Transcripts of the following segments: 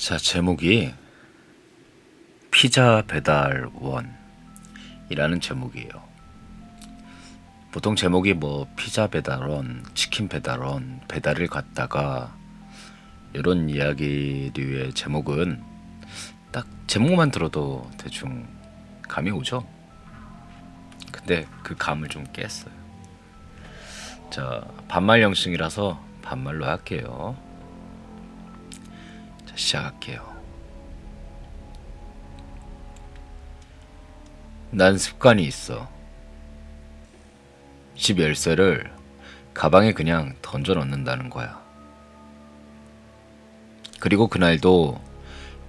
자, 제목이 피자 배달원이라는 제목이에요. 보통 제목이 뭐 피자 배달원, 치킨 배달원, 배달을 갔다가 이런 이야기류의 제목은 딱 제목만 들어도 대충 감이 오죠. 근데 그 감을 좀 깼어요. 자, 반말 영승이라서 반말로 할게요. 자, 시작할게요. 난 습관이 있어. 집 열쇠를 가방에 그냥 던져 넣는다는 거야. 그리고 그날도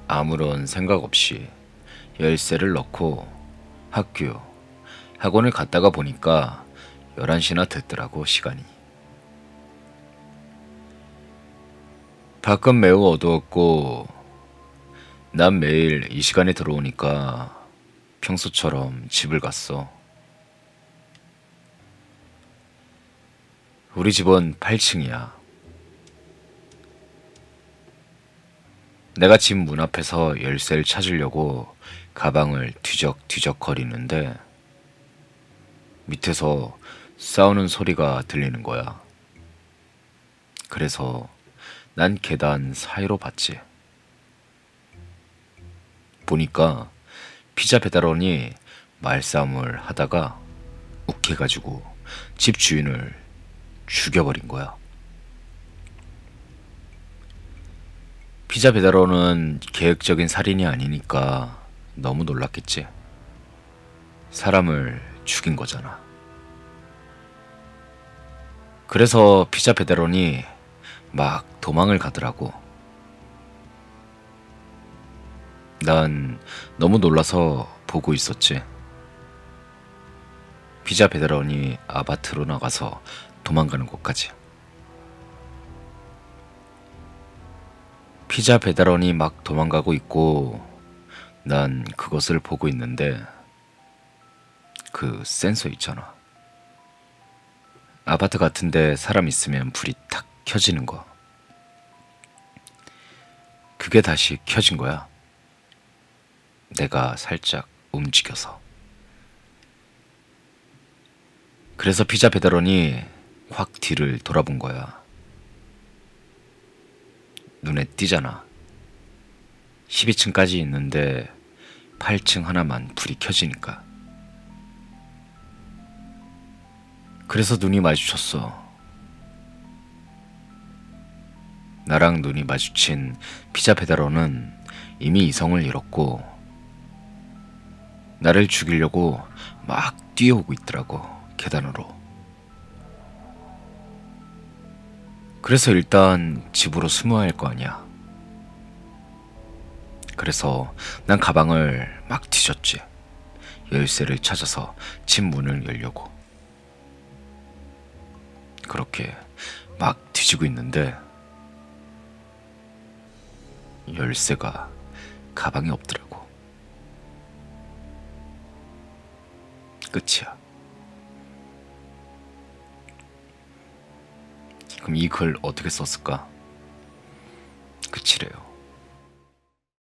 아무런 생각 없이 열쇠를 넣고 학교, 학원을 갔다가 보니까 11시나 됐더라고, 시간이. 밖은 매우 어두웠고, 난 매일 이 시간에 들어오니까 평소처럼 집을 갔어. 우리 집은 8층이야. 내가 집 문 앞에서 열쇠를 찾으려고 가방을 뒤적뒤적 거리는데 밑에서 싸우는 소리가 들리는 거야. 그래서 난 계단 사이로 봤지. 보니까 피자 배달원이 말싸움을 하다가 욱해가지고 집 주인을 죽여버린 거야. 피자 배달원은 계획적인 살인이 아니니까 너무 놀랐겠지. 사람을 죽인 거잖아. 그래서 피자 배달원이 막 도망을 가더라고. 난 너무 놀라서 보고 있었지. 피자 배달원이 아파트로 나가서 도망가는 곳까지. 피자 배달원이 막 도망가고 있고 난 그것을 보고 있는데 그 센서 있잖아. 아파트 같은데 사람 있으면 불이 탁 켜지는 거. 그게 다시 켜진 거야. 내가 살짝 움직여서. 그래서 피자 배달원이 확 뒤를 돌아본 거야. 눈에 띄잖아. 12층까지 있는데 8층 하나만 불이 켜지니까. 그래서 눈이 마주쳤어. 나랑 눈이 마주친 피자 배달원은 이미 이성을 잃었고 나를 죽이려고 막 뛰어오고 있더라고 계단으로. 그래서 일단 집으로 숨어야 할 거 아니야. 그래서 난 가방을 막 뒤졌지. 열쇠를 찾아서 집 문을 열려고. 그렇게 막 뒤지고 있는데 열쇠가 가방에 없더라고. 끝이야. 그럼 이 글 어떻게 썼을까? 끝이래요.